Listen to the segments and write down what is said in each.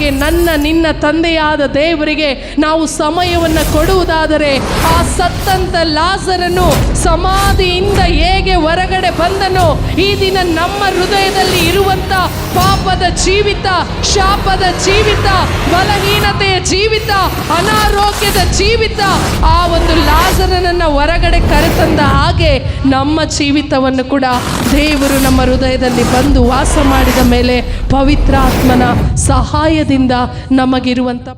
ಹಾಗೆ ನನ್ನ, ನಿನ್ನ ತಂದೆಯಾದ ದೇವರಿಗೆ ನಾವು ಸಮಯವನ್ನು ಕೊಡುವುದಾದರೆ ಆ ಸತ್ತಂತ ಲಾಸರನ್ನು ಸಮಾಧಿಯಿಂದ ಹೇಗೆ ಹೊರಗಡೆ ಬಂದನೋ ಈ ದಿನ ನಮ್ಮ ಹೃದಯದಲ್ಲಿ ಇರುವಂತ ಪಾಪದ ಜೀವಿತ, ಶಾಪದ ಜೀವಿತ, ಬಲಹೀನತೆಯ ಜೀವಿತ, ಅನಾರೋಗ್ಯದ ಜೀವಿತ ಆ ಒಂದು ಲಾಸರನನ್ನ ಹೊರಗಡೆ ಕರೆತಂದ ಹಾಗೆ ನಮ್ಮ ಜೀವಿತವನ್ನು ಕೂಡ ದೇವರು ನಮ್ಮ ಹೃದಯದಲ್ಲಿ ಬಂದು ವಾಸ ಮಾಡಿದ ಮೇಲೆ ಪವಿತ್ರಾತ್ಮನ ಸಹಾಯದಿಂದ ನಮಗಿರುವಂಥ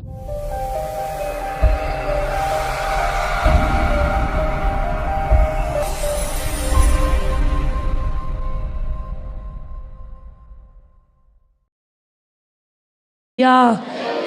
ಯಾ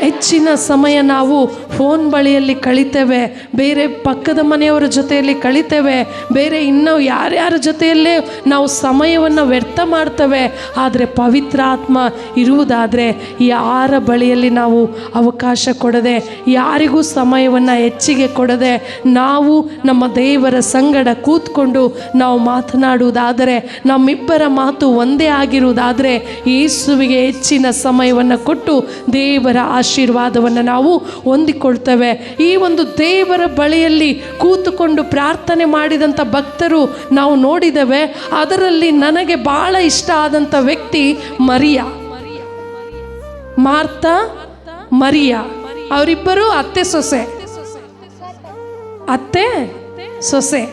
ಹೆಚ್ಚಿನ ಸಮಯ ನಾವು ಫೋನ್ ಬಳಿಯಲ್ಲಿ ಕಳಿತೇವೆ, ಬೇರೆ ಪಕ್ಕದ ಮನೆಯವರ ಜೊತೆಯಲ್ಲಿ ಕಳಿತೇವೆ, ಬೇರೆ ಇನ್ನೂ ಯಾರ್ಯಾರ ಜೊತೆಯಲ್ಲೇ ನಾವು ಸಮಯವನ್ನು ವ್ಯರ್ಥ ಮಾಡ್ತೇವೆ. ಆದರೆ ಪವಿತ್ರ ಆತ್ಮ ಇರುವುದಾದರೆ ಯಾರ ಬಳಿಯಲ್ಲಿ ನಾವು ಅವಕಾಶ ಕೊಡದೆ, ಯಾರಿಗೂ ಸಮಯವನ್ನು ಹೆಚ್ಚಿಗೆ ಕೊಡದೆ, ನಾವು ನಮ್ಮ ದೇವರ ಸಂಗಡ ಕೂತ್ಕೊಂಡು ನಾವು ಮಾತನಾಡುವುದಾದರೆ, ನಮ್ಮಿಬ್ಬರ ಮಾತು ಒಂದೇ ಆಗಿರುವುದಾದರೆ, ಯೇಸುವಿಗೆ ಹೆಚ್ಚಿನ ಸಮಯವನ್ನು ಕೊಟ್ಟು ದೇವರ ಆಶೀರ್ವಾದವನ್ನು ನಾವು ಹೊಂದಿಕೊಳ್ತೇವೆ. ಈ ಒಂದು ದೇವರ ಬಳಿಯಲ್ಲಿ ಕೂತುಕೊಂಡು ಪ್ರಾರ್ಥನೆ ಮಾಡಿದಂಥ ಭಕ್ತರು ನಾವು ನೋಡಿದ್ದೇವೆ. ಅದರಲ್ಲಿ ನನಗೆ ಭಾಳ ಇಷ್ಟ ಆದಂಥ ವ್ಯಕ್ತಿ ಮರಿಯ. ಮಾರ್ತ ಮರಿಯ. ಅವರಿಬ್ಬರು ಅತ್ತೆ ಸೊಸೆ. ಅತ್ತೆ ಸೊಸೆ.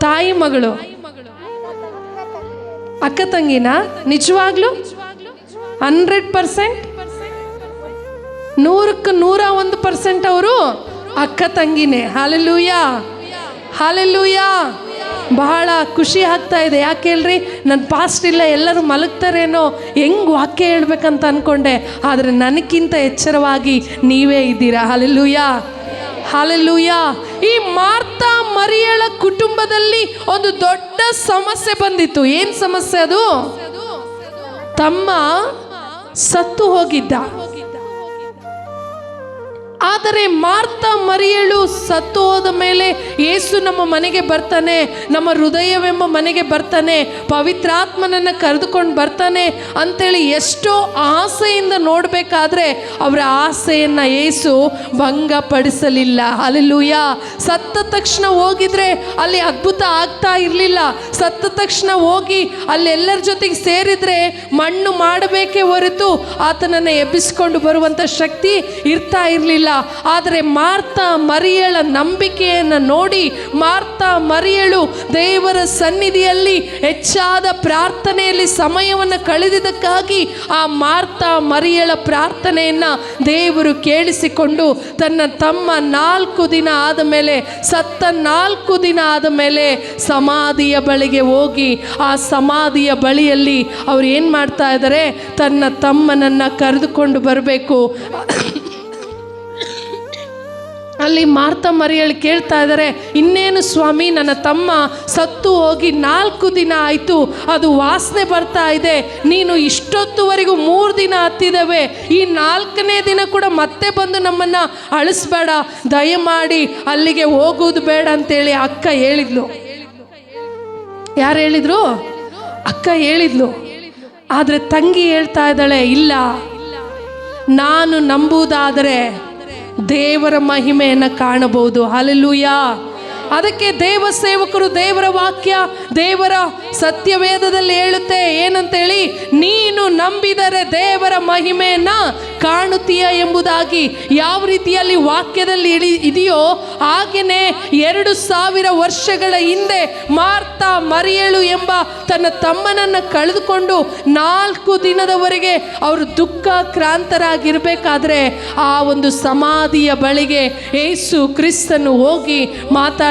ತಾಯಿ ಮಗಳು. ಅಕ್ಕ ತಂಗಿನ? ನಿಜವಾಗ್ಲೂ? Hundred percent? ನೂರಕ್ಕೆ ನೂರ ಒಂದು ಪರ್ಸೆಂಟ್ ಅವರು ಅಕ್ಕ ತಂಗಿನೇ. ಹಾಲೆಲ್ಲೂಯ ಹಾಲೆಲ್ಲೂಯ ಬಹಳ ಖುಷಿ ಆಗ್ತಾ ಇದೆ. ಯಾಕೆ ಹೇಳ್ರಿ? ನನ್ನ ಪಾಸ್ಟ್ ಇಲ್ಲ, ಎಲ್ಲರೂ ಮಲಗ್ತಾರೇನೋ. ಹೆಂಗೆ ವಾಕ್ಯ ಹೇಳ್ಬೇಕಂತ ಅಂದ್ಕೊಂಡೆ ಆದರೆ ನನಗಿಂತ ಎಚ್ಚರವಾಗಿ ನೀವೇ ಇದ್ದೀರಾ? ಹಾಲೆಲ್ಲೂಯ ಹಾಲೆಲ್ಲೂಯ ಈ ಮಾರ್ತಾ ಮರಿಯಳ ಕುಟುಂಬದಲ್ಲಿ ಒಂದು ದೊಡ್ಡ ಸಮಸ್ಯೆ ಬಂದಿತ್ತು. ಏನು ಸಮಸ್ಯೆ ಅದು? ತಮ್ಮ ಸತ್ತು ಹೋಗಿದ್ದ. ಆದರೆ ಮಾರ್ತ ಮರಿಯಳು ಸತ್ತು ಹೋದ ಮೇಲೆ ಏಸು ನಮ್ಮ ಮನೆಗೆ ಬರ್ತಾನೆ, ನಮ್ಮ ಹೃದಯವೆಂಬ ಮನೆಗೆ ಬರ್ತಾನೆ, ಪವಿತ್ರಾತ್ಮನನ್ನು ಕರೆದುಕೊಂಡು ಬರ್ತಾನೆ ಅಂತೇಳಿ ಎಷ್ಟೋ ಆಸೆಯಿಂದ ನೋಡಬೇಕಾದ್ರೆ ಅವರ ಆಸೆಯನ್ನು ಏಸು ಭಂಗಪಡಿಸಲಿಲ್ಲ. ಅಲ್ಲೆಲ್ಲೂಯ ಸತ್ತ ತಕ್ಷಣ ಹೋಗಿದ್ರೆ ಅಲ್ಲಿ ಅದ್ಭುತ ಆಗ್ತಾ ಇರಲಿಲ್ಲ. ಸತ್ತ ತಕ್ಷಣ ಹೋಗಿ ಅಲ್ಲೆಲ್ಲರ ಜೊತೆಗೆ ಸೇರಿದರೆ ಮಣ್ಣು ಮಾಡಬೇಕೇ ಹೊರತು ಆತನನ್ನು ಎಬ್ಬಿಸ್ಕೊಂಡು ಬರುವಂಥ ಶಕ್ತಿ ಇರ್ತಾ ಇರಲಿಲ್ಲ. ಆದರೆ ಮಾರ್ತಾ ಮರಿಯಳ ನಂಬಿಕೆಯನ್ನು ನೋಡಿ, ಮಾರ್ತಾ ಮರಿಯಳು ದೇವರ ಸನ್ನಿಧಿಯಲ್ಲಿ ಹೆಚ್ಚಾದ ಪ್ರಾರ್ಥನೆಯಲ್ಲಿ ಸಮಯವನ್ನು ಕಳೆದಿದ್ದಕ್ಕಾಗಿ ಆ ಮಾರ್ತಾ ಮರಿಯಳ ಪ್ರಾರ್ಥನೆಯನ್ನು ದೇವರು ಕೇಳಿಸಿಕೊಂಡು ತನ್ನ ತಮ್ಮ ನಾಲ್ಕು ದಿನ ಆದ ಮೇಲೆ, ಸತ್ತ ನಾಲ್ಕು ದಿನ ಆದ ಮೇಲೆ ಸಮಾಧಿಯ ಬಳಿಗೆ ಹೋಗಿ, ಆ ಸಮಾಧಿಯ ಬಳಿಯಲ್ಲಿ ಅವ್ರು ಏನು ಮಾಡ್ತಾ ಇದ್ದಾರೆ ತನ್ನ ತಮ್ಮನನ್ನು ಕರೆದುಕೊಂಡು ಬರಬೇಕು. ಅಲ್ಲಿ ಮಾರ್ತ ಮರಿಯಳು ಕೇಳ್ತಾ ಇದ್ದಾರೆ, ಇನ್ನೇನು ಸ್ವಾಮಿ, ನನ್ನ ತಮ್ಮ ಸತ್ತು ಹೋಗಿ ನಾಲ್ಕು ದಿನ ಆಯಿತು, ಅದು ವಾಸನೆ ಬರ್ತಾ ಇದೆ. ನೀನು ಇಷ್ಟೊತ್ತುವರೆಗೂ ಮೂರು ದಿನ ಹತ್ತಿದ್ದಾವೆ ಈ ನಾಲ್ಕನೇ ದಿನ ಕೂಡ ಮತ್ತೆ ಬಂದು ನಮ್ಮನ್ನು ಅಳಿಸ್ಬೇಡ. ದಯಮಾಡಿ ಅಲ್ಲಿಗೆ ಹೋಗೋದು ಬೇಡ ಅಂತೇಳಿ ಅಕ್ಕ ಹೇಳಿದ್ಲು. ಯಾರು ಹೇಳಿದ್ರು? ಅಕ್ಕ ಹೇಳಿದ್ಲು. ಆದರೆ ತಂಗಿ ಹೇಳ್ತಾ ಇದ್ದಾಳೆ, ಇಲ್ಲ, ನಾನು ನಂಬುವುದಾದರೆ ದೇವರ ಮಹಿಮೆಯನ್ನು ಕಾಣಬಹುದು. ಹಾಲೆಲ್ಲೂಯ ಅದಕ್ಕೆ ದೇವ ಸೇವಕರು ದೇವರ ವಾಕ್ಯ, ದೇವರ ಸತ್ಯವೇದದಲ್ಲಿ ಹೇಳುತ್ತೆ, ಏನಂತೇಳಿ, ನೀನು ನಂಬಿದರೆ ದೇವರ ಮಹಿಮೆಯನ್ನ ಕಾಣುತ್ತೀಯ ಎಂಬುದಾಗಿ ಯಾವ ರೀತಿಯಲ್ಲಿ ವಾಕ್ಯದಲ್ಲಿ ಇಳಿ, ಇದೆಯೋ ಹಾಗೆಯೇ ಎರಡು ಸಾವಿರ ವರ್ಷಗಳ ಹಿಂದೆ ಮಾರ್ತಾ ಮರಿಯಳು ಎಂಬ ತನ್ನ ತಮ್ಮನನ್ನು ಕಳೆದುಕೊಂಡು ನಾಲ್ಕು ದಿನದವರೆಗೆ ಅವರು ದುಃಖ ಕ್ರಾಂತರಾಗಿರಬೇಕಾದ್ರೆ ಆ ಒಂದು ಸಮಾಧಿಯ ಬಳಿಗೆ ಏಸು ಕ್ರಿಸ್ತನು ಹೋಗಿ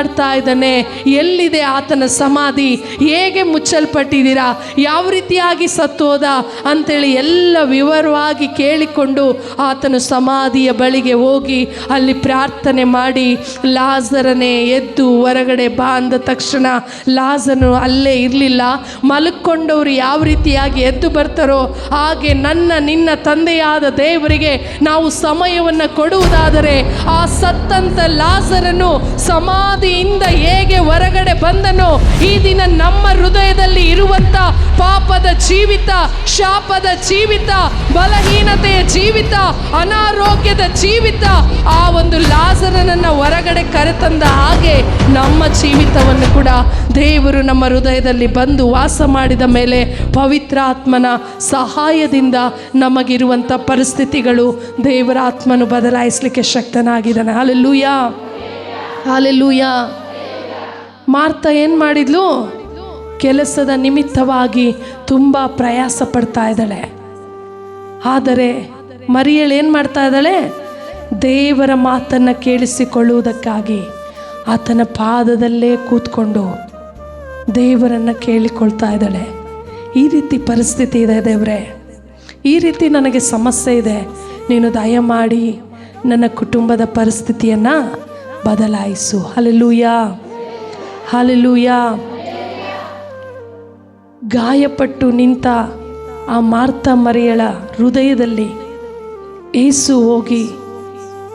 ಮಾತಾಡ್ತಾ ಇದ್ದಾನೆ. ಎಲ್ಲಿದೆ ಆತನ ಸಮಾಧಿ? ಹೇಗೆ ಮುಚ್ಚಲ್ಪಟ್ಟಿದ್ದೀರಾ? ಯಾವ ರೀತಿಯಾಗಿ ಸತ್ತೋದ ಅಂತೇಳಿ ಎಲ್ಲ ವಿವರವಾಗಿ ಕೇಳಿಕೊಂಡು ಆತನ ಸಮಾಧಿಯ ಬಳಿಗೆ ಹೋಗಿ ಅಲ್ಲಿ ಪ್ರಾರ್ಥನೆ ಮಾಡಿ, ಲಾಜರನೇ ಎದ್ದು ಹೊರಗಡೆ ಬಾ ಅಂದ ತಕ್ಷಣ ಲಾಜನು ಅಲ್ಲೇ ಇರಲಿಲ್ಲ. ಮಲಕ್ಕೊಂಡವರು ಯಾವ ರೀತಿಯಾಗಿ ಎದ್ದು ಬರ್ತಾರೋ, ಹಾಗೆ ನನ್ನ, ನಿನ್ನ ತಂದೆಯಾದ ದೇವರಿಗೆ ನಾವು ಸಮಯವನ್ನು ಕೊಡುವುದಾದರೆ ಆ ಸತ್ತಂತ ಲಾಜರನು ಸಮಾಧಿಯಿಂದ ಹೇಗೆ ಹೊರಗಡೆ ಬಂದನೋ ಈ ದಿನ ನಮ್ಮ ಹೃದಯದಲ್ಲಿ ಇರುವಂತ ಪಾಪದ ಜೀವಿತ, ಶಾಪದ ಜೀವಿತ, ಬಲಹೀನತೆಯ ಜೀವಿತ, ಅನಾರೋಗ್ಯದ ಜೀವಿತ, ಆ ಒಂದು ಲಾಜರನನ್ನ ಹೊರಗಡೆ ಕರೆತಂದ ಹಾಗೆ ನಮ್ಮ ಜೀವಿತವನ್ನು ಕೂಡ ದೇವರು ನಮ್ಮ ಹೃದಯದಲ್ಲಿ ಬಂದು ವಾಸ ಮಾಡಿದ ಮೇಲೆ ಪವಿತ್ರಾತ್ಮನ ಸಹಾಯದಿಂದ ನಮಗಿರುವಂಥ ಪರಿಸ್ಥಿತಿಗಳು ದೇವರ ಆತ್ಮನು ಬದಲಾಯಿಸಲಿಕ್ಕೆ ಶಕ್ತನಾಗಿದ್ದಾನೆ. ಹಾಲೆಲ್ಲೂಯ ಹಾಲೆಲ್ಲೂಯ ಮಾರ್ತ ಏನು ಮಾಡಿದ್ಲು? ಕೆಲಸದ ನಿಮಿತ್ತವಾಗಿ ತುಂಬ ಪ್ರಯಾಸ ಪಡ್ತಾ ಇದ್ದಾಳೆ. ಆದರೆ ಮರಿಯಳು ಏನು ಮಾಡ್ತಾ ಇದ್ದಾಳೆ? ದೇವರ ಮಾತನ್ನು ಕೇಳಿಸಿಕೊಳ್ಳುವುದಕ್ಕಾಗಿ ಆತನ ಪಾದದಲ್ಲೇ ಕೂತ್ಕೊಂಡು ದೇವರನ್ನು ಕೇಳಿಕೊಳ್ತಾ ಇದ್ದಾಳೆ. ಈ ರೀತಿ ಪರಿಸ್ಥಿತಿ ಇದೆ ದೇವರೇ. ಈ ರೀತಿ ನನಗೆ ಸಮಸ್ಯೆ ಇದೆ. ನೀನು ದಯಮಾಡಿ ನನ್ನ ಕುಟುಂಬದ ಪರಿಸ್ಥಿತಿಯನ್ನು ಬದಲಾಯಿಸು. ಹಲಲೂಯ ಹಲಲೂಯ ಗಾಯಪಟ್ಟು ನಿಂತ ಆ ಮಾರ್ತ ಮರಿಯಳ ಹೃದಯದಲ್ಲಿ ಏಸು ಹೋಗಿ,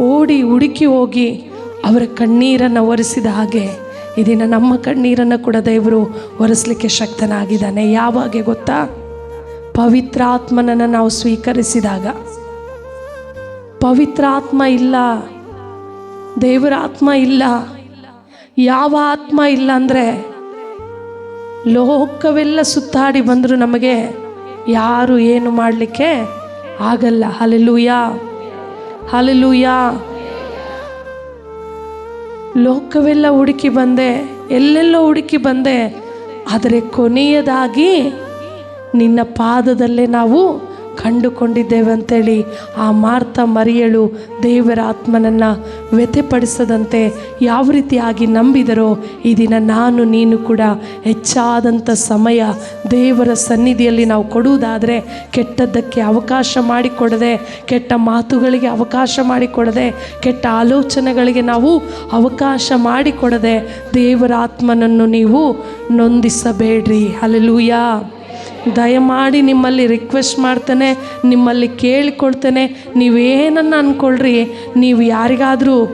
ಓಡಿ ಹುಡುಕಿ ಹೋಗಿ ಅವರ ಕಣ್ಣೀರನ್ನು ಒರೆಸಿದ ಹಾಗೆ ಇದನ್ನು ನಮ್ಮ ಕಣ್ಣೀರನ್ನು ಕೂಡ ದೇವರು ಒರೆಸಲಿಕ್ಕೆ ಶಕ್ತನಾಗಿದ್ದಾನೆ. ಯಾವಾಗೆ ಗೊತ್ತಾ? ಪವಿತ್ರಾತ್ಮನನ್ನು ನಾವು ಸ್ವೀಕರಿಸಿದಾಗ. ಪವಿತ್ರಾತ್ಮ ಇಲ್ಲ. ದೇವರ ಆತ್ಮ ಇಲ್ಲ. ಯಾವ ಆತ್ಮ ಇಲ್ಲ ಅಂದರೆ ಲೋಕವೆಲ್ಲ ಸುತ್ತಾಡಿ ಬಂದರೂ ನಮಗೆ ಯಾರು ಏನು ಮಾಡಲಿಕ್ಕೆ ಆಗಲ್ಲ. ಹಲಲೂಯ ಹಲಲೂಯ ಲೋಕವೆಲ್ಲ ಹುಡುಕಿ ಬಂದೆ, ಎಲ್ಲೆಲ್ಲೋ ಹುಡುಕಿ ಬಂದೆ, ಆದರೆ ಕೊನೆಯದಾಗಿ ನಿನ್ನ ಪಾದದಲ್ಲೇ ನಾವು ಕಂಡುಕೊಂಡಿದ್ದೇವೆ ಅಂತೇಳಿ ಆ ಮಾರ್ತ ಮರಿಯಳು ದೇವರ ಆತ್ಮನನ್ನು ವ್ಯಥೆಪಡಿಸದಂತೆ ಯಾವ ರೀತಿಯಾಗಿ ನಂಬಿದರೋ ಈ ದಿನ ನಾನು ನೀನು ಕೂಡ ಹೆಚ್ಚಾದಂಥ ಸಮಯ ದೇವರ ಸನ್ನಿಧಿಯಲ್ಲಿ ನಾವು ಕೊಡುವುದಾದರೆ ಕೆಟ್ಟದ್ದಕ್ಕೆ ಅವಕಾಶ ಮಾಡಿಕೊಡದೆ, ಕೆಟ್ಟ ಮಾತುಗಳಿಗೆ ಅವಕಾಶ ಮಾಡಿಕೊಡದೆ, ಕೆಟ್ಟ ಆಲೋಚನೆಗಳಿಗೆ ನಾವು ಅವಕಾಶ ಮಾಡಿಕೊಡದೆ ದೇವರ ಆತ್ಮನನ್ನು ನೀವು ನೊಂದಿಸಬೇಡ್ರಿ. ಅಲ್ಲೆಲೂಯ ದಯಮಾಡಿ ನಿಮ್ಮಲ್ಲಿ ರಿಕ್ವೆಸ್ಟ್ ಮಾಡ್ತೇನೆ, ನಿಮ್ಮಲ್ಲಿ ಕೇಳಿಕೊಳ್ತೇನೆ. ನೀವೇನನ್ನು ಅಂದ್ಕೊಳ್ರಿ ನೀವು ಯಾರಿಗಾದರೂ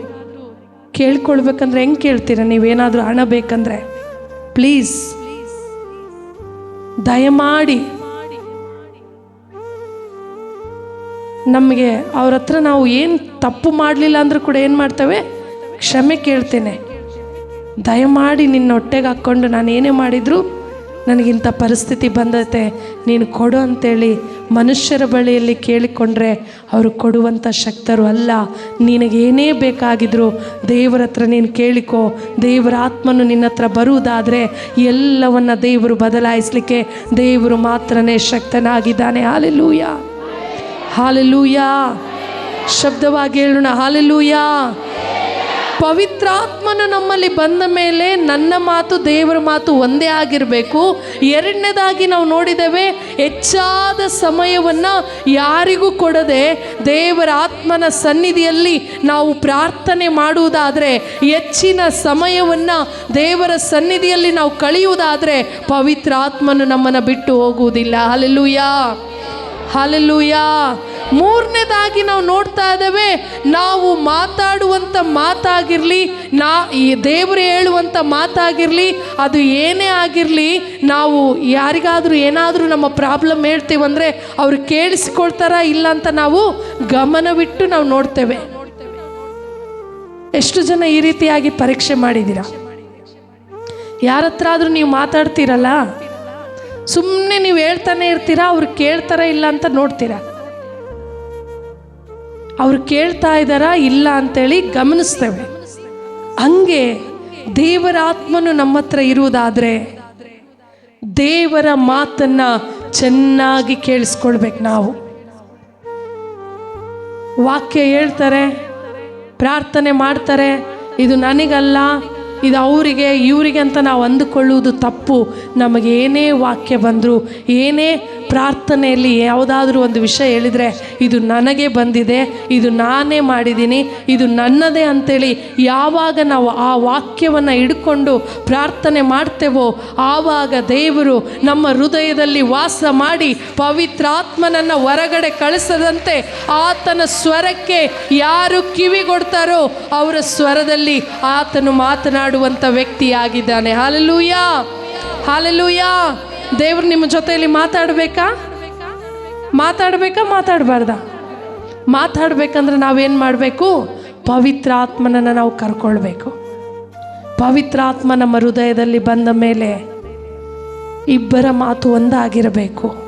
ಕೇಳ್ಕೊಳ್ಬೇಕಂದ್ರೆ ಹೆಂಗೆ ಕೇಳ್ತೀರ? ನೀವೇನಾದರೂ ಹಣ ಬೇಕಂದ್ರೆ. ಪ್ಲೀಸ್ ದಯಮಾಡಿ. ನಮಗೆ ಅವ್ರ ಹತ್ರ ನಾವು ಏನು ತಪ್ಪು ಮಾಡಲಿಲ್ಲ ಅಂದರೂ ಕೂಡ ಏನು ಮಾಡ್ತೇವೆ? ಕ್ಷಮೆ ಕೇಳ್ತೇನೆ. ದಯಮಾಡಿ ನಿನ್ನ ಹೊಟ್ಟೆಗೆ ಹಾಕ್ಕೊಂಡು ನಾನು ಏನೇ ಮಾಡಿದರೂ ನನಗಿಂಥ ಪರಿಸ್ಥಿತಿ ಬಂದತೆ. ನೀನು ಕೊಡು ಅಂತೇಳಿ ಮನುಷ್ಯರ ಬಳಿಯಲ್ಲಿ ಕೇಳಿಕೊಂಡ್ರೆ ಅವರು ಕೊಡುವಂಥ ಶಕ್ತರು ಅಲ್ಲ. ನಿನಗೇನೇ ಬೇಕಾಗಿದ್ದರೂ ದೇವರ ಹತ್ರ ನೀನು ಕೇಳಿಕೋ. ದೇವರ ಆತ್ಮನು ನಿನ್ನ ಹತ್ರ ಬರುವುದಾದರೆ ಎಲ್ಲವನ್ನು ದೇವರು ಬದಲಾಯಿಸಲಿಕ್ಕೆ ದೇವರು ಮಾತ್ರನೇ ಶಕ್ತನಾಗಿದ್ದಾನೆ. ಹಾಲೆಲೂಯ. ಹಾಲೆಲೂಯ. ಶಬ್ದವಾಗಿ ಹೇಳೋಣ. ಹಾಲೆಲೂಯ. ಪವಿತ್ರಾತ್ಮನು ನಮ್ಮಲ್ಲಿ ಬಂದ ಮೇಲೆ ನನ್ನ ಮಾತು ದೇವರ ಮಾತು ಒಂದೇ ಆಗಿರಬೇಕು. ಎರಡನೇದಾಗಿ ನಾವು ನೋಡಿದ್ದೇವೆ, ಹೆಚ್ಚಾದ ಸಮಯವನ್ನು ಯಾರಿಗೂ ಕೊಡದೆ ದೇವರ ಆತ್ಮನ ಸನ್ನಿಧಿಯಲ್ಲಿ ನಾವು ಪ್ರಾರ್ಥನೆ ಮಾಡುವುದಾದರೆ, ಹೆಚ್ಚಿನ ಸಮಯವನ್ನು ದೇವರ ಸನ್ನಿಧಿಯಲ್ಲಿ ನಾವು ಕಳೆಯುವುದಾದರೆ ಪವಿತ್ರ ಆತ್ಮನು ನಮ್ಮನ್ನು ಬಿಟ್ಟು ಹೋಗುವುದಿಲ್ಲ. ಅಲ್ಲೆಲ್ಲೂಯ ಹಾಲೆಲ್ಲೂಯ ಮೂರನೇದಾಗಿ ನಾವು ನೋಡ್ತಾ ಇದ್ದೇವೆ, ನಾವು ಮಾತಾಡುವಂಥ ಮಾತಾಗಿರಲಿ, ನಾ ಈ ದೇವರು ಹೇಳುವಂಥ ಮಾತಾಗಿರಲಿ, ಅದು ಏನೇ ಆಗಿರಲಿ, ನಾವು ಯಾರಿಗಾದರೂ ಏನಾದರೂ ನಮ್ಮ ಪ್ರಾಬ್ಲಮ್ ಹೇಳ್ತೀವಂದರೆ ಅವ್ರು ಕೇಳಿಸ್ಕೊಳ್ತಾರಾ ಇಲ್ಲ ಅಂತ ನಾವು ಗಮನವಿಟ್ಟು ನಾವು ನೋಡ್ತೇವೆ. ಎಷ್ಟು ಜನ ಈ ರೀತಿಯಾಗಿ ಪರೀಕ್ಷೆ ಮಾಡಿದ್ದೀರ? ಯಾರ ಹತ್ರ ಆದರೂ ನೀವು ಮಾತಾಡ್ತೀರಲ್ಲ? ಸುಮ್ಮನೆ ನೀವು ಹೇಳ್ತಾನೆ ಇರ್ತೀರಾ, ಅವ್ರು ಕೇಳ್ತಾರ ಇಲ್ಲ ಅಂತ ನೋಡ್ತೀರಾ? ಅವ್ರು ಕೇಳ್ತಾ ಇದ್ದಾರಾ, ಇಲ್ಲ ಅಂತೇಳಿ ಗಮನಿಸ್ತೇವೆ. ಹಂಗೆ ದೇವರ ಆತ್ಮನು ನಮ್ಮ ಹತ್ರ ಇರುವುದಾದರೆ ದೇವರ ಮಾತನ್ನ ಚೆನ್ನಾಗಿ ಕೇಳಿಸ್ಕೊಳ್ಬೇಕು ನಾವು. ವಾಕ್ಯ ಹೇಳ್ತಾರೆ, ಪ್ರಾರ್ಥನೆ ಮಾಡ್ತಾರೆ, ಇದು ನನಗಲ್ಲ, ಇದು ಅವರಿಗೆ, ಇವರಿಗೆ ಅಂತ ನಾವು ಅಂದುಕೊಳ್ಳುವುದು ತಪ್ಪು. ನಮಗೆ ಏನೇ ವಾಕ್ಯ ಬಂದರೂ, ಏನೇ ಪ್ರಾರ್ಥನೆಯಲ್ಲಿ ಯಾವುದಾದ್ರೂ ಒಂದು ವಿಷಯ ಹೇಳಿದರೆ, ಇದು ನನಗೆ ಬಂದಿದೆ, ಇದು ನಾನೇ ಮಾಡಿದ್ದೀನಿ, ಇದು ನನ್ನದೇ ಅಂತೇಳಿ ಯಾವಾಗ ನಾವು ಆ ವಾಕ್ಯವನ್ನು ಹಿಡ್ಕೊಂಡು ಪ್ರಾರ್ಥನೆ ಮಾಡ್ತೇವೋ, ಆವಾಗ ದೇವರು ನಮ್ಮ ಹೃದಯದಲ್ಲಿ ವಾಸ ಮಾಡಿ ಪವಿತ್ರಾತ್ಮನನ್ನು ಹೊರಗಡೆ ಕಳಿಸದಂತೆ ಆತನ ಸ್ವರಕ್ಕೆ ಯಾರು ಕಿವಿಗೊಡ್ತಾರೋ ಅವರ ಸ್ವರದಲ್ಲಿ ಆತನು ಮಾತನಾಡುವಂಥ ವ್ಯಕ್ತಿಯಾಗಿದ್ದಾನೆ. ಹಾಲಲೂಯ! ಹಾಲೆಲೂಯ! ದೇವ್ರು ನಿಮ್ಮ ಜೊತೆಯಲ್ಲಿ ಮಾತಾಡಬೇಕಾ? ಮಾತಾಡಬೇಕಾ, ಮಾತಾಡಬಾರ್ದ? ಮಾತಾಡಬೇಕಂದ್ರೆ ನಾವೇನು ಮಾಡಬೇಕು? ಪವಿತ್ರ ಆತ್ಮನನ್ನು ನಾವು ಕರ್ಕೊಳ್ಬೇಕು. ಪವಿತ್ರ ಆತ್ಮ ನಮ್ಮ ಹೃದಯದಲ್ಲಿ ಬಂದ ಮೇಲೆ ಇಬ್ಬರ ಮಾತು ಒಂದಾಗಿರಬೇಕು.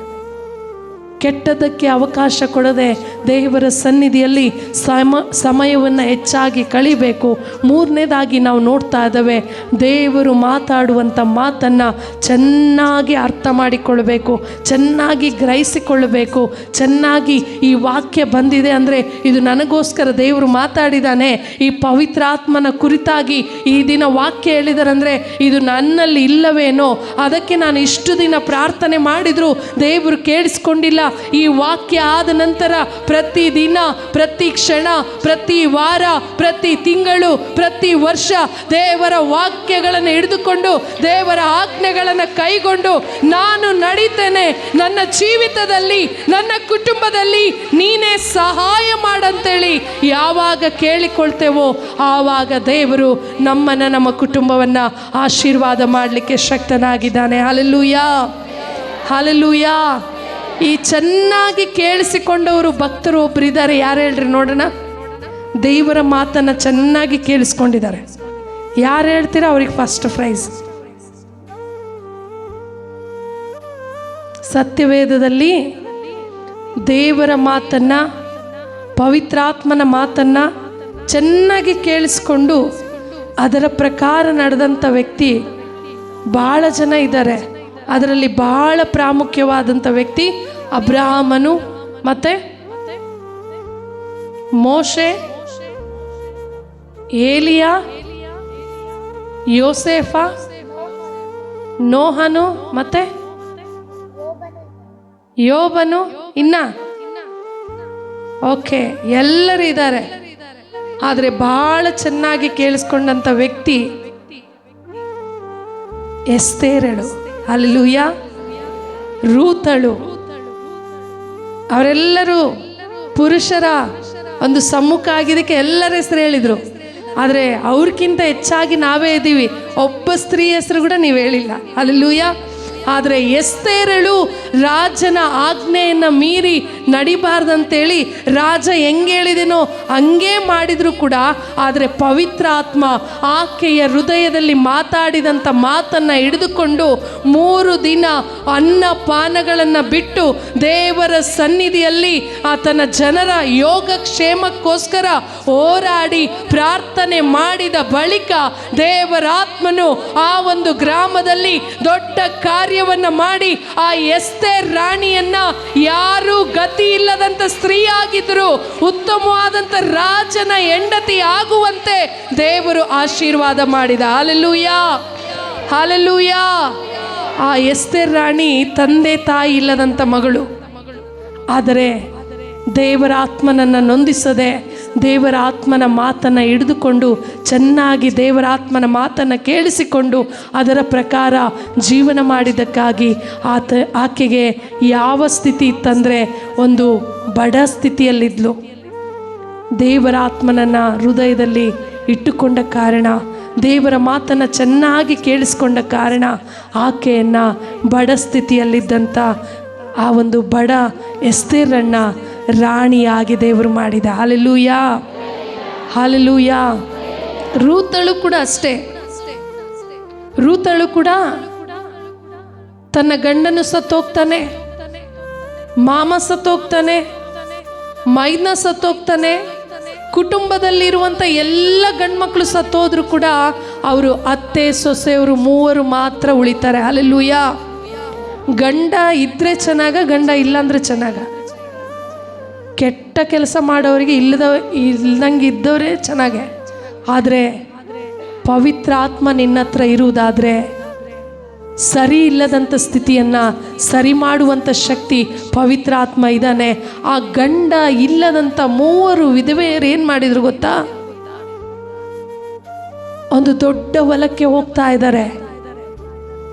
ಕೆಟ್ಟದಕ್ಕೆ ಅವಕಾಶ ಕೊಡದೆ ದೇವರ ಸನ್ನಿಧಿಯಲ್ಲಿ ಸಮ, ಸಮಯವನ್ನು ಹೆಚ್ಚಾಗಿ ಕಳಿಬೇಕು. ಮೂರನೇದಾಗಿ ನಾವು ನೋಡ್ತಾ ಇದ್ದೇವೆ, ದೇವರು ಮಾತಾಡುವಂಥ ಮಾತನ್ನು ಚೆನ್ನಾಗಿ ಅರ್ಥ ಮಾಡಿಕೊಳ್ಬೇಕು, ಚೆನ್ನಾಗಿ ಗ್ರಹಿಸಿಕೊಳ್ಳಬೇಕು, ಚೆನ್ನಾಗಿ ಈ ವಾಕ್ಯ ಬಂದಿದೆ ಅಂದರೆ ಇದು ನನಗೋಸ್ಕರ ದೇವರು ಮಾತಾಡಿದ್ದಾನೆ ಈ ಪವಿತ್ರಾತ್ಮನ ಕುರಿತಾಗಿ ಈ ದಿನ ವಾಕ್ಯ ಹೇಳಿದರಂದರೆ ಇದು ನನ್ನಲ್ಲಿ ಇಲ್ಲವೇನೋ, ಅದಕ್ಕೆ ನಾನು ಇಷ್ಟು ದಿನ ಪ್ರಾರ್ಥನೆ ಮಾಡಿದರೂ ದೇವರು ಕೇಳಿಸ್ಕೊಂಡಿಲ್ಲ. ಈ ವಾಕ್ಯ ಆದ ನಂತರ ಪ್ರತಿ ದಿನ, ಪ್ರತಿ ಕ್ಷಣ, ಪ್ರತಿ ವಾರ, ಪ್ರತಿ ತಿಂಗಳು, ಪ್ರತಿ ವರ್ಷ ದೇವರ ವಾಕ್ಯಗಳನ್ನು ಹಿಡಿದುಕೊಂಡು, ದೇವರ ಆಜ್ಞೆಗಳನ್ನು ಕೈಗೊಂಡು ನಾನು ನಡೀತೇನೆ. ನನ್ನ ಜೀವಿತದಲ್ಲಿ, ನನ್ನ ಕುಟುಂಬದಲ್ಲಿ ನೀನೇ ಸಹಾಯ ಮಾಡಂತೇಳಿ ಯಾವಾಗ ಕೇಳಿಕೊಳ್ತೇವೋ ಆವಾಗ ದೇವರು ನಮ್ಮನ್ನು, ನಮ್ಮ ಕುಟುಂಬವನ್ನು ಆಶೀರ್ವಾದ ಮಾಡಲಿಕ್ಕೆ ಶಕ್ತನಾಗಿದ್ದಾನೆ. ಹಾಲೆಲ್ಲೂಯಾ ಹಾಲೆಲ್ಲೂಯಾ ಈ ಚೆನ್ನಾಗಿ ಕೇಳಿಸಿಕೊಂಡವರು ಭಕ್ತರು ಒಬ್ರು ಇದ್ದಾರೆ. ಯಾರು ಹೇಳ್ರಿ ನೋಡೋಣ? ದೇವರ ಮಾತನ್ನು ಚೆನ್ನಾಗಿ ಕೇಳಿಸ್ಕೊಂಡಿದ್ದಾರೆ. ಯಾರು ಹೇಳ್ತೀರ? ಅವ್ರಿಗೆ ಫಸ್ಟ್ ಪ್ರೈಸ್ ಸತ್ಯವೇದದಲ್ಲಿ ದೇವರ ಮಾತನ್ನು, ಪವಿತ್ರಾತ್ಮನ ಮಾತನ್ನು ಚೆನ್ನಾಗಿ ಕೇಳಿಸ್ಕೊಂಡು ಅದರ ಪ್ರಕಾರ ನಡೆದಂಥ ವ್ಯಕ್ತಿ ಭಾಳ ಜನ ಇದ್ದಾರೆ. ಅದರಲ್ಲಿ ಬಹಳ ಪ್ರಾಮುಖ್ಯವಾದಂಥ ವ್ಯಕ್ತಿ ಅಬ್ರಾಹಮನು. ಮತ್ತೆ ಮೋಶೆ, ಏಲಿಯಾ, ಯೋಸೇಫ, ನೋಹನು, ಮತ್ತೆ ಯೋಬನು, ಇನ್ನ. ಓಕೆ, ಎಲ್ಲರೂ ಇದ್ದಾರೆ. ಆದರೆ ಬಹಳ ಚೆನ್ನಾಗಿ ಕೇಳಿಸ್ಕೊಂಡಂಥ ವ್ಯಕ್ತಿ ಎಸ್ತೇರಳು. ಅಲ್ಲೂಯ ರೂತಳು. ಅವರೆಲ್ಲರೂ ಪುರುಷರ ಒಂದು ಸಮ್ಮುಖ ಆಗಿದ್ದಕ್ಕೆ ಎಲ್ಲರ ಹೆಸರು ಹೇಳಿದರು. ಆದರೆ ಅವ್ರಿಗಿಂತ ಹೆಚ್ಚಾಗಿ ನಾವೇ ಇದ್ದೀವಿ. ಒಬ್ಬ ಸ್ತ್ರೀ ಹೆಸರು ಕೂಡ ನೀವು ಹೇಳಿಲ್ಲ. ಅಲ್ಲೂಯ ಆದರೆ ಎಸ್ತೇರಳು ರಾಜನ ಆಜ್ಞೆಯನ್ನು ಮೀರಿ ನಡಿಬಾರ್ದಂತೇಳಿ ರಾಜ ಹೆಂಗೆ ಹೇಳಿದೆನೋ ಹಂಗೇ ಮಾಡಿದ್ರು ಕೂಡ, ಆದರೆ ಪವಿತ್ರ ಆತ್ಮ ಆಕೆಯ ಹೃದಯದಲ್ಲಿ ಮಾತಾಡಿದಂಥ ಮಾತನ್ನು ಹಿಡಿದುಕೊಂಡು ಮೂರು ದಿನ ಅನ್ನ ಪಾನಗಳನ್ನು ಬಿಟ್ಟು ದೇವರ ಸನ್ನಿಧಿಯಲ್ಲಿ ಆತನ ಜನರ ಯೋಗಕ್ಷೇಮಕ್ಕೋಸ್ಕರ ಹೋರಾಡಿ ಪ್ರಾರ್ಥನೆ ಮಾಡಿದ ಬಳಿಕ ದೇವರಾತ್ಮನು ಆ ಒಂದು ಗ್ರಾಮದಲ್ಲಿ ದೊಡ್ಡ ಕಾರ್ಯವನ್ನು ಮಾಡಿ ಆ ಎಸ್ತೆ ರಾಣಿಯನ್ನ ಯಾರು ಗತಿ ಇಲ್ಲದಂತ ಸ್ತ್ರೀ ಆಗಿದ್ರು ಉತ್ತಮವಾದಂಥ ರಾಜನ ಹೆಂಡತಿ ಆಗುವಂತೆ ದೇವರು ಆಶೀರ್ವಾದ ಮಾಡಿದ. ಹಾಲೆಲ್ಲೂಯಾ ಹಾಲೆಲ್ಲೂಯಾ ಆ ಎಸ್ತೆ ರಾಣಿ ತಂದೆ ತಾಯಿ ಇಲ್ಲದಂಥ ಮಗಳು. ಆದರೆ ದೇವರ ಆತ್ಮನನ್ನು ನೊಂದಿಸದೆ ದೇವರ ಆತ್ಮನ ಮಾತನ್ನು ಹಿಡಿದುಕೊಂಡು, ಚೆನ್ನಾಗಿ ದೇವರ ಆತ್ಮನ ಮಾತನ್ನು ಕೇಳಿಸಿಕೊಂಡು, ಅದರ ಪ್ರಕಾರ ಜೀವನ ಮಾಡಿದ್ದಕ್ಕಾಗಿ ಆತ, ಆಕೆಗೆ ಯಾವ ಸ್ಥಿತಿ ಇತ್ತಂದರೆ ಒಂದು ಬಡ ಸ್ಥಿತಿಯಲ್ಲಿದ್ಲು. ದೇವರ ಆತ್ಮನನ್ನು ಹೃದಯದಲ್ಲಿ ಇಟ್ಟುಕೊಂಡ ಕಾರಣ, ದೇವರ ಮಾತನ್ನು ಚೆನ್ನಾಗಿ ಕೇಳಿಸ್ಕೊಂಡ ಕಾರಣ ಆಕೆಯನ್ನು ಬಡ ಸ್ಥಿತಿಯಲ್ಲಿದ್ದಂಥ ಆ ಒಂದು ಬಡ ಎಸ್ತೇರನ್ನ ರಾಣಿಯಾಗಿ ದೇವರು ಮಾಡಿದ. ಹಾಲೆಲ್ಲೂಯ ಹಾಲೆಲ್ಲೂಯ ರೂತಳು ಕೂಡ ಅಷ್ಟೇ. ರೂತಳು ಕೂಡ ತನ್ನ ಗಂಡನು ಸತ್ತೋಗ್ತಾನೆ ಮಾಮ ಸತ್ತೋಗ್ತಾನೆ ಮೈದ್ನ ಸತ್ತೋಗ್ತಾನೆ ಕುಟುಂಬದಲ್ಲಿರುವಂಥ ಎಲ್ಲ ಗಂಡ್ಮಕ್ಳು ಸತ್ತೋದ್ರು ಕೂಡ ಅವರು ಅತ್ತೆ ಸೊಸೆಯವರು ಮೂವರು ಮಾತ್ರ ಉಳಿತಾರೆ. ಅಲ್ಲೆಲ್ಲೂಯ ಗಂಡ ಇದ್ರೆ ಚೆನ್ನಾಗ, ಗಂಡ ಇಲ್ಲಾಂದ್ರೆ ಚೆನ್ನಾಗ. ಕೆಟ್ಟ ಕೆಲಸ ಮಾಡೋರಿಗೆ ಇಲ್ಲದ, ಇಲ್ದಂಗೆ ಇದ್ದವರೇ ಚೆನ್ನಾಗೆ. ಆದರೆ ಪವಿತ್ರ ಆತ್ಮ ನಿನ್ನ ಹತ್ರ ಇರುವುದಾದರೆ ಸರಿ ಇಲ್ಲದಂಥ ಸ್ಥಿತಿಯನ್ನು ಸರಿ ಮಾಡುವಂಥ ಶಕ್ತಿ ಪವಿತ್ರ ಆತ್ಮ ಇದ್ದಾನೆ. ಆ ಗಂಡ ಇಲ್ಲದಂಥ ಮೂವರು ವಿಧವೆಯರು ಏನು ಮಾಡಿದ್ರು ಗೊತ್ತಾ? ಒಂದು ದೊಡ್ಡ ಹೊಲಕ್ಕೆ ಹೋಗ್ತಾ ಇದ್ದಾರೆ.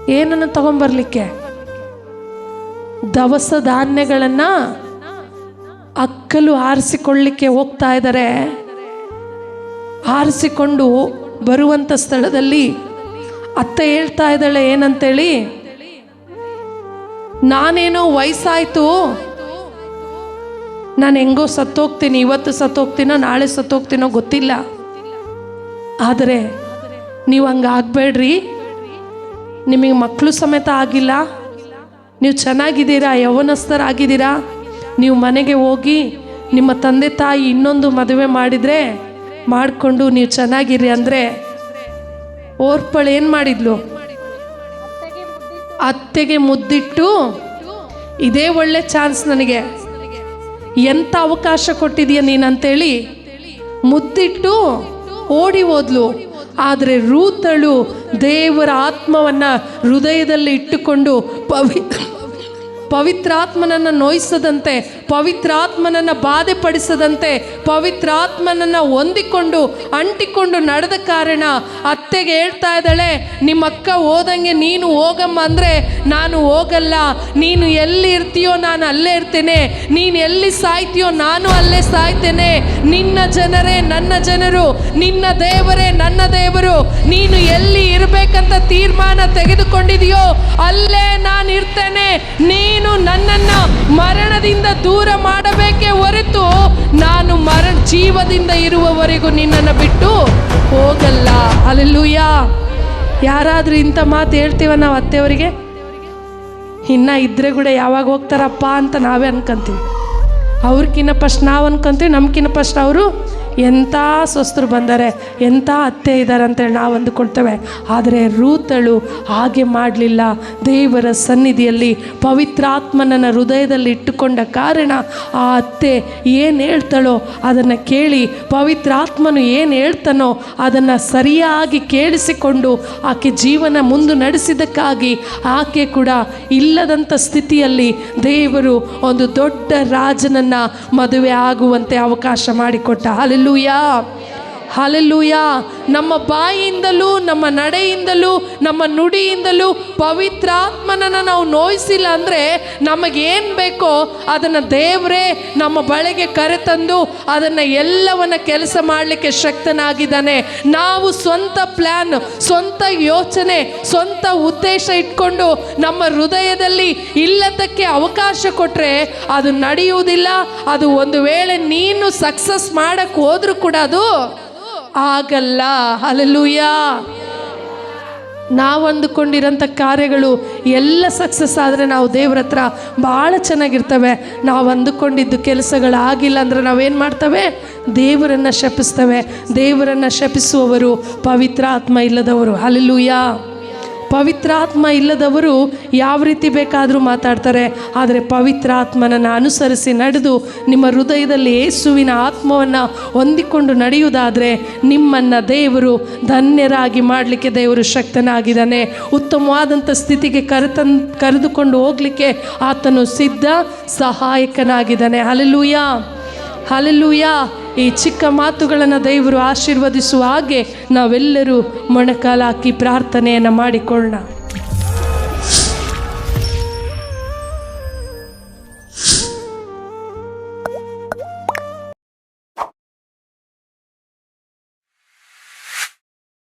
ಏನನ್ನು ತಗೊಂಬರ್ಲಿಕ್ಕೆ? ದವಸ ಧಾನ್ಯಗಳನ್ನು ಅಕ್ಕಲು ಆರಿಸಿಕೊಳ್ಳಿಕ್ಕೆ ಹೋಗ್ತಾ ಇದ್ದಾರೆ. ಆರಿಸಿಕೊಂಡು ಬರುವಂಥ ಸ್ಥಳದಲ್ಲಿ ಅತ್ತೆ ಹೇಳ್ತಾ ಇದ್ದಾಳೆ, ಏನಂತೇಳಿ? ನಾನೇನೋ ವಯಸ್ಸಾಯ್ತು. ನಾನು ಹೆಂಗೋ ಸತ್ತೋಗ್ತೀನಿ, ಇವತ್ತು ಸತ್ತೋಗ್ತೀನೋ, ನಾಳೆ ಸತ್ತೋಗ್ತೀನೋ ಗೊತ್ತಿಲ್ಲ. ಆದರೆ ನೀವು ಹಂಗೆ ಆಗಬೇಡ್ರಿ. ನಿಮಗೆ ಮಕ್ಕಳು ಸಮೇತ ಆಗಿಲ್ಲ. ನೀವು ಚೆನ್ನಾಗಿದ್ದೀರಾ, ಯೌವನಸ್ಥರಾಗಿದ್ದೀರಾ? ನೀವು ಮನೆಗೆ ಹೋಗಿ ನಿಮ್ಮ ತಂದೆ ತಾಯಿ ಇನ್ನೊಂದು ಮದುವೆ ಮಾಡಿದರೆ, ಮಾಡಿಕೊಂಡು ನೀವು ಚೆನ್ನಾಗಿರಿ ಅಂದರೆ, ಓರ್ಪಳು ಏನು ಮಾಡಿದ್ಲು? ಅತ್ತೆಗೆ ಮುದ್ದಿಟ್ಟು, ಇದೇ ಒಳ್ಳೆ ಚಾನ್ಸ್ ನನಗೆ. ಎಂಥ ಅವಕಾಶ ಕೊಟ್ಟಿದೀಯ ನೀನಂತೇಳಿ, ಮುದ್ದಿಟ್ಟು ಓಡಿ ಹೋದ್ಲು. ಆದರೆ ರೂತಳು ದೇವರ ಆತ್ಮವನ್ನು ಹೃದಯದಲ್ಲಿ ಇಟ್ಟುಕೊಂಡು ಪವಿ ಪವಿತ್ರಾತ್ಮನನ್ನು ನೋಯಿಸದಂತೆ ಪವಿತ್ರಾತ್ಮನನ್ನು ಬಾಧೆಪಡಿಸದಂತೆ, ಪವಿತ್ರಾತ್ಮನನ್ನು ಹೊಂದಿಕೊಂಡು, ಅಂಟಿಕೊಂಡು ನಡೆದ ಕಾರಣ ಅತ್ತೆಗೆ ಹೇಳ್ತಾ ಇದ್ದಾಳೆ ನಿಮ್ಮ ಅಕ್ಕ ಹೋದಂಗೆ ನೀನು ಹೋಗಮ್ಮ ಅಂದರೆ ನಾನು ಹೋಗಲ್ಲ. ನೀನು ಎಲ್ಲಿ ಇರ್ತೀಯೋ ನಾನು ಅಲ್ಲೇ ಇರ್ತೇನೆ. ನೀನು ಎಲ್ಲಿ ಸಾಯ್ತೀಯೋ ನಾನು ಅಲ್ಲೇ ಸಾಯ್ತೇನೆ. ನಿನ್ನ ಜನರೇ ನನ್ನ ಜನರು. ನಿನ್ನ ದೇವರೇ ನನ್ನ ದೇವರು. ನೀನು ಎಲ್ಲಿ ಇರಬೇಕಂತ ತೀರ್ಮಾನ ತೆಗೆದುಕೊಂಡಿದೆಯೋ ಅಲ್ಲೇ ನಾನು ಇರ್ತೇನೆ ನೀನು ನನ್ನನ್ನು ಮರಣದಿಂದ ದೂರ ಮಾಡಬೇಕೇ ಹೊರತು ನಾನು ಮರ ಜೀವದಿಂದ ಇರುವವರೆಗೂ ನಿನ್ನನ್ನು ಬಿಟ್ಟು ಹೋಗಲ್ಲ. ಅಲ್ಲೆಲ್ಲೂಯ್ಯ ಯಾರಾದರೂ ಇಂಥ ಮಾತು ಹೇಳ್ತೀವ ನಾವು ಅತ್ತೆಯವರಿಗೆ? ಇನ್ನ ಇದ್ರೆ ಕೂಡ ಯಾವಾಗ ಹೋಗ್ತಾರಪ್ಪ ಅಂತ ನಾವೇ ಅನ್ಕೊಂತೀವಿ. ಅವ್ರಿಗಿನ್ನ ಫಸ್ಟ್ ನಾವು ಅನ್ಕೊಂತೀವಿ ನಮ್ಗಿನ್ನ ಫಸ್ಟ್ ಅವರು ಎಂಥ ಸ್ವಸ್ಥರು ಬಂದರೆ ಎಂಥ ಅತ್ತೆ ಇದ್ದಾರೆ ಅಂತೇಳಿ ನಾವು ಅಂದುಕೊಳ್ತೇವೆ. ಆದರೆ ರೂತಳು ಹಾಗೆ ಮಾಡಲಿಲ್ಲ. ದೇವರ ಸನ್ನಿಧಿಯಲ್ಲಿ ಪವಿತ್ರಾತ್ಮನನ್ನ ಹೃದಯದಲ್ಲಿ ಇಟ್ಟುಕೊಂಡ ಕಾರಣ ಆ ಅತ್ತೆ ಏನು ಹೇಳ್ತಾಳೋ ಅದನ್ನು ಕೇಳಿ, ಪವಿತ್ರಾತ್ಮನು ಏನು ಹೇಳ್ತಾನೋ ಅದನ್ನು ಸರಿಯಾಗಿ ಕೇಳಿಸಿಕೊಂಡು ಆಕೆ ಜೀವನ ಮುಂದೆ ನಡೆಸಿದ್ದಕ್ಕಾಗಿ ಆಕೆ ಕೂಡ ಇಲ್ಲದಂಥ ಸ್ಥಿತಿಯಲ್ಲಿ ದೇವರು ಒಂದು ದೊಡ್ಡ ರಾಜನನ್ನು ಮದುವೆ ಆಗುವಂತೆ ಅವಕಾಶ ಮಾಡಿಕೊಟ್ಟ. Hallelujah hallelujah. ನಮ್ಮ ಬಾಯಿಯಿಂದಲೂ, ನಮ್ಮ ನಡೆಯಿಂದಲೂ, ನಮ್ಮ ನುಡಿಯಿಂದಲೂ ಪವಿತ್ರಾತ್ಮನನ್ನು ನಾವು ನೋಯಿಸಿಲ್ಲ ಅಂದರೆ ನಮಗೇನು ಬೇಕೋ ಅದನ್ನು ದೇವರೇ ನಮ್ಮ ಬಳಿಗೆ ಕರೆತಂದು ಅದನ್ನು ಎಲ್ಲವನ್ನ ಕೆಲಸ ಮಾಡಲಿಕ್ಕೆ ಶಕ್ತನಾಗಿದ್ದಾನೆ. ನಾವು ಸ್ವಂತ ಪ್ಲ್ಯಾನ್ ಸ್ವಂತ ಯೋಚನೆ, ಸ್ವಂತ ಉದ್ದೇಶ ಇಟ್ಕೊಂಡು ನಮ್ಮ ಹೃದಯದಲ್ಲಿ ಇಲ್ಲದಕ್ಕೆ ಅವಕಾಶ ಕೊಟ್ಟರೆ ಅದು ನಡೆಯುವುದಿಲ್ಲ. ಅದು ಒಂದು ವೇಳೆ ನೀನು ಸಕ್ಸಸ್ ಮಾಡಕ್ಕೆ ಹೋದರೂ ಕೂಡ ಅದು ಆಗಲ್ಲ. ಅಲ್ಲೂಯ್ಯ ನಾವು ಅಂದುಕೊಂಡಿರೋಂಥ ಕಾರ್ಯಗಳು ಎಲ್ಲ ಸಕ್ಸಸ್ ಆದರೆ ನಾವು ದೇವ್ರ ಹತ್ರ ಭಾಳ ಚೆನ್ನಾಗಿರ್ತವೆ. ನಾವು ಅಂದುಕೊಂಡಿದ್ದು ಕೆಲಸಗಳಾಗಿಲ್ಲ ಅಂದರೆ ನಾವೇನು ಮಾಡ್ತವೆ? ದೇವರನ್ನು ಶಪಿಸ್ತವೆ. ದೇವರನ್ನು ಶಪಿಸುವವರು ಪವಿತ್ರ ಆತ್ಮ ಇಲ್ಲದವರು. ಅಲ್ಲೂಯ್ಯ ಪವಿತ್ರಾತ್ಮ ಇಲ್ಲದವರು ಯಾವ ರೀತಿ ಬೇಕಾದರೂ ಮಾತಾಡ್ತಾರೆ. ಆದರೆ ಪವಿತ್ರಾತ್ಮನನ್ನು ಅನುಸರಿಸಿ ನಡೆದು ನಿಮ್ಮ ಹೃದಯದಲ್ಲಿ ಯೇಸುವಿನ ಆತ್ಮವನ್ನು ಹೊಂದಿಕೊಂಡು ನಡೆಯುವುದಾದರೆ ನಿಮ್ಮನ್ನು ದೇವರು ಧನ್ಯರಾಗಿ ಮಾಡಲಿಕ್ಕೆ ದೇವರು ಶಕ್ತನಾಗಿದ್ದಾನೆ. ಉತ್ತಮವಾದಂಥ ಸ್ಥಿತಿಗೆ ಕರೆತನ್, ಕರೆದುಕೊಂಡು ಹೋಗಲಿಕ್ಕೆ ಆತನು ಸಿದ್ಧ ಸಹಾಯಕನಾಗಿದ್ದಾನೆ. ಅಲ್ಲೆಲೂಯ ಹಲಲೂಯ ಈ ಚಿಕ್ಕ ಮಾತುಗಳನ್ನು ದೇವರು ಆಶೀರ್ವದಿಸುವ ಹಾಗೆ ನಾವೆಲ್ಲರೂ ಮೊಣಕಾಲಾಕಿ ಪ್ರಾರ್ಥನೆಯನ್ನು ಮಾಡಿಕೊಳ್ಳೋಣ.